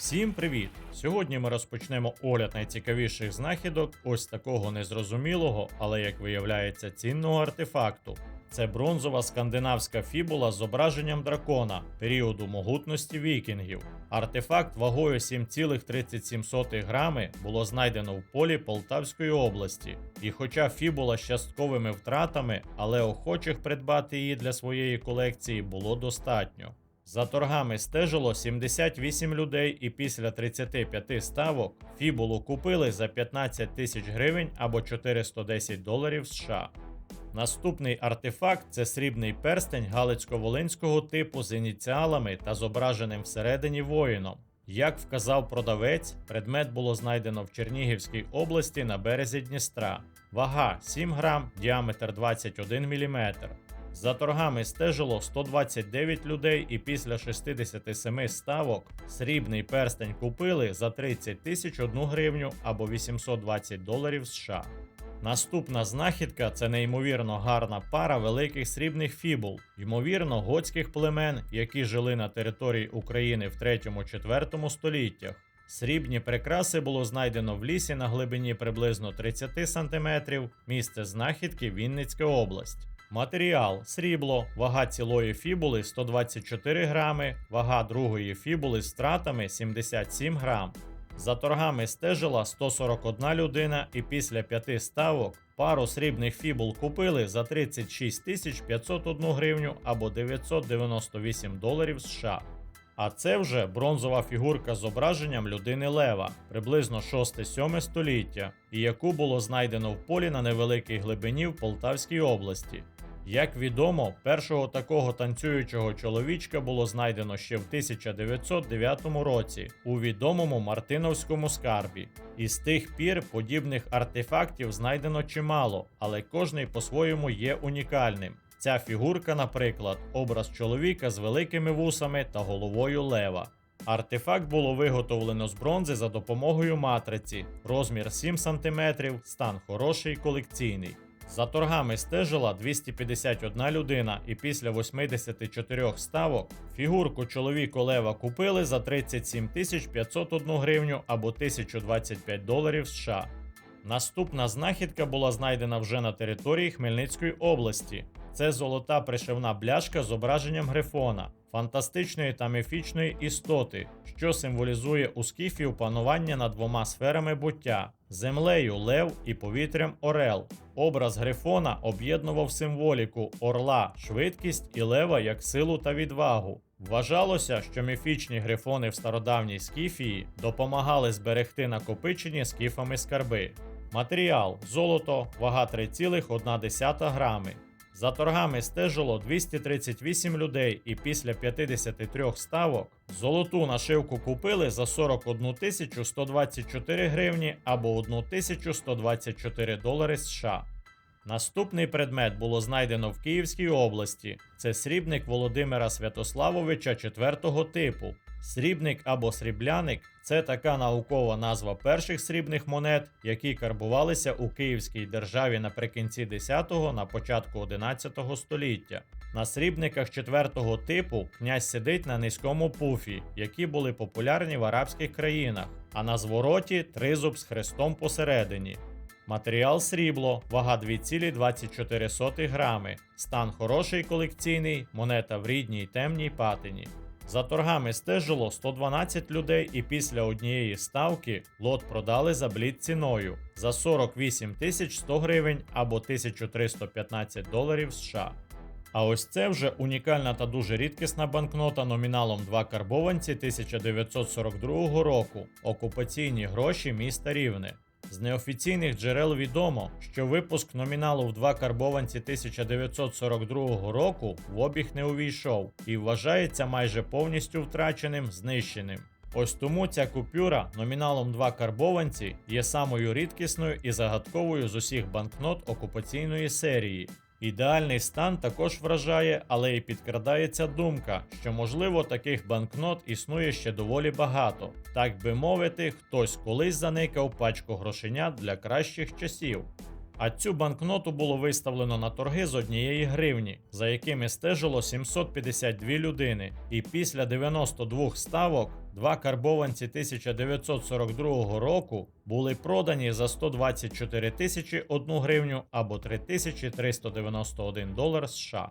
Всім привіт! Сьогодні ми розпочнемо огляд найцікавіших знахідок ось такого незрозумілого, але як виявляється, цінного артефакту. Це бронзова скандинавська фібула з зображенням дракона періоду могутності вікінгів. Артефакт вагою 7,37 грами було знайдено в полі Полтавської області. І хоча фібула з частковими втратами, але охочих придбати її для своєї колекції було достатньо. За торгами стежило 78 людей, і після 35 ставок фібулу купили за 15 тисяч гривень або 410 доларів США. Наступний артефакт це срібний перстень галицько-волинського типу з ініціалами та зображеним всередині воїном. Як вказав продавець, предмет було знайдено в Чернігівській області на березі Дністра. Вага 7 грам, діаметр 21 мм. За торгами стежило 129 людей, і після 67 ставок срібний перстень купили за 30 тисяч 1 гривню або 820 доларів США. Наступна знахідка це неймовірно гарна пара великих срібних фібул, ймовірно, готських племен, які жили на території України в 3-4 століттях. Срібні прикраси було знайдено в лісі на глибині приблизно 30 см, місце знахідки Вінницька область. Матеріал срібло, вага цілої фібули 124 грами, вага другої фібули з стратами 77 грам. За торгами стежила 141 людина, і після п'яти ставок пару срібних фібул купили за 36 тисяч 501 гривню або 998 доларів США. А це вже бронзова фігурка з зображенням людини Лева, приблизно 6-7 століття, і яку було знайдено в полі на невеликій глибині в Полтавській області. Як відомо, першого такого танцюючого чоловічка було знайдено ще в 1909 році у відомому Мартиновському скарбі. І з тих пір подібних артефактів знайдено чимало, але кожний по-своєму є унікальним. Ця фігурка, наприклад, образ чоловіка з великими вусами та головою лева. Артефакт було виготовлено з бронзи за допомогою матриці, розмір 7 см, стан хороший колекційний. За торгами стежила 251 людина, і після 84 ставок фігурку чоловіку Лева купили за 37 501 гривню або 1025 доларів США. Наступна знахідка була знайдена вже на території Хмельницької області. Це золота пришивна бляшка з зображенням грифона, фантастичної та міфічної істоти, що символізує у скіфів панування над двома сферами буття землею лев і повітрям орел. Образ грифона об'єднував символіку орла, швидкість і лева як силу та відвагу. Вважалося, що міфічні грифони в стародавній скіфії допомагали зберегти накопичені скіфами скарби. Матеріал золото, вага 3,1 грами. За торгами стежило 238 людей, і після 53 ставок золоту нашивку купили за 41 124 гривні або 1124 долари США. Наступний предмет було знайдено в Київській області. Це срібник Володимира Святославовича 4 типу. Срібник або срібляник це така наукова назва перших срібних монет, які карбувалися у Київській державі наприкінці 10-го на початку 11 століття. На срібниках 4 типу князь сидить на низькому пуфі, які були популярні в арабських країнах, а на звороті тризуб з хрестом посередині. Матеріал срібло, вага 2,24 грами. Стан хороший колекційний, монета в рідній темній патині. За торгами стежило 112 людей, і після однієї ставки лот продали за блід ціною за 48 тисяч 100 гривень або 1315 доларів США. А ось це вже унікальна та дуже рідкісна банкнота номіналом 2 карбованці 1942 року, окупаційні гроші міста Рівне. З неофіційних джерел відомо, що випуск номіналу в два карбованці 1942 року в обіг не увійшов і вважається майже повністю втраченим, знищеним. Ось тому ця купюра номіналом 2 карбованці є самою рідкісною і загадковою з усіх банкнот окупаційної серії. Ідеальний стан також вражає, але й підкрадається думка, що можливо таких банкнот існує ще доволі багато. Так би мовити, хтось колись заникав пачку грошенят для кращих часів. А цю банкноту було виставлено на торги з однієї гривні, за якими стежило 752 людини, і після 92 ставок Два карбованці 1942 року були продані за 124 тисячі 1 гривню або 3391 долар США.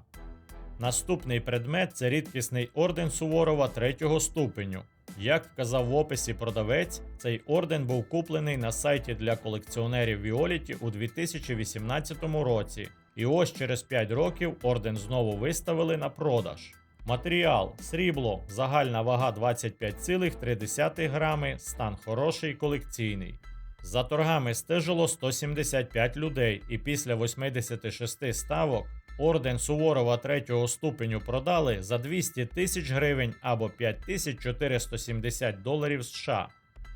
Наступний предмет це рідкісний орден Суворова третього ступеню. Як вказав в описі продавець, цей орден був куплений на сайті для колекціонерів Віоліті у 2018 році. І ось через 5 років орден знову виставили на продаж. Матеріал срібло, загальна вага 25,3 грами, стан хороший колекційний. За торгами стежило 175 людей, і після 86 ставок орден Суворова третього ступеню продали за 200 тисяч гривень або 5470 доларів США.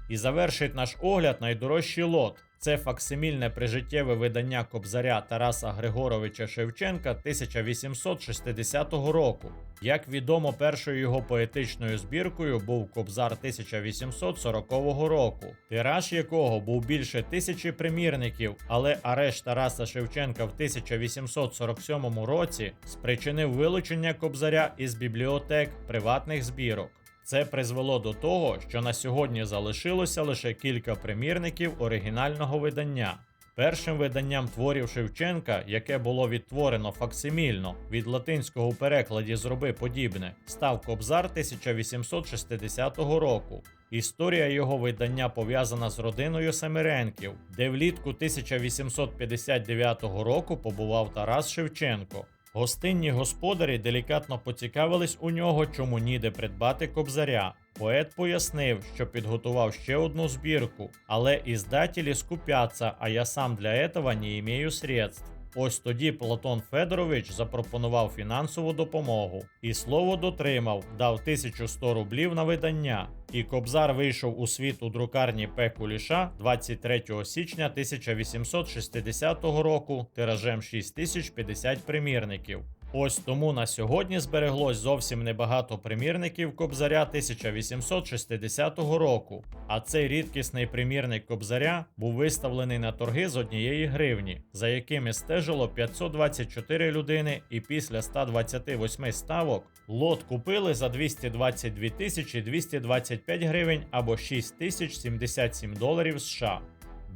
І завершить наш огляд найдорожчий лот. Це факсимільне прижиттєве видання кобзаря Тараса Григоровича Шевченка 1860 року. Як відомо, першою його поетичною збіркою був кобзар 1840 року, тираж якого був більше тисячі примірників, але арешт Тараса Шевченка в 1847 році спричинив вилучення кобзаря із бібліотек приватних збірок. Це призвело до того, що на сьогодні залишилося лише кілька примірників оригінального видання. Першим виданням творів Шевченка, яке було відтворено факсимільно від латинського у перекладі зроби подібне, став Кобзар 1860 року. Історія його видання пов'язана з родиною Семиренків, де влітку 1859 року побував Тарас Шевченко. Гостинні господарі делікатно поцікавились у нього, чому ніде придбати кобзаря. Поет пояснив, що підготував ще одну збірку, але издатели скупяться, а я сам для этого не имею средств. Ось тоді Платон Федорович запропонував фінансову допомогу і слово дотримав, дав 1100 рублів на видання. І Кобзар вийшов у світ у друкарні П. Куліша 23 січня 1860 року тиражем 6050 примірників. Ось тому на сьогодні збереглось зовсім небагато примірників Кобзаря 1860 року. А цей рідкісний примірник Кобзаря був виставлений на торги з однієї гривні, за якими стежило 524 людини, і після 128 ставок лот купили за 222 тисячі 225 гривень або 6077 доларів США.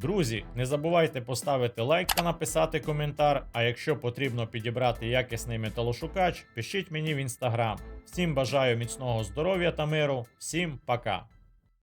Друзі, не забувайте поставити лайк та написати коментар. А якщо потрібно підібрати якісний металошукач, пишіть мені в інстаграм. Всім бажаю міцного здоров'я та миру. Всім пока!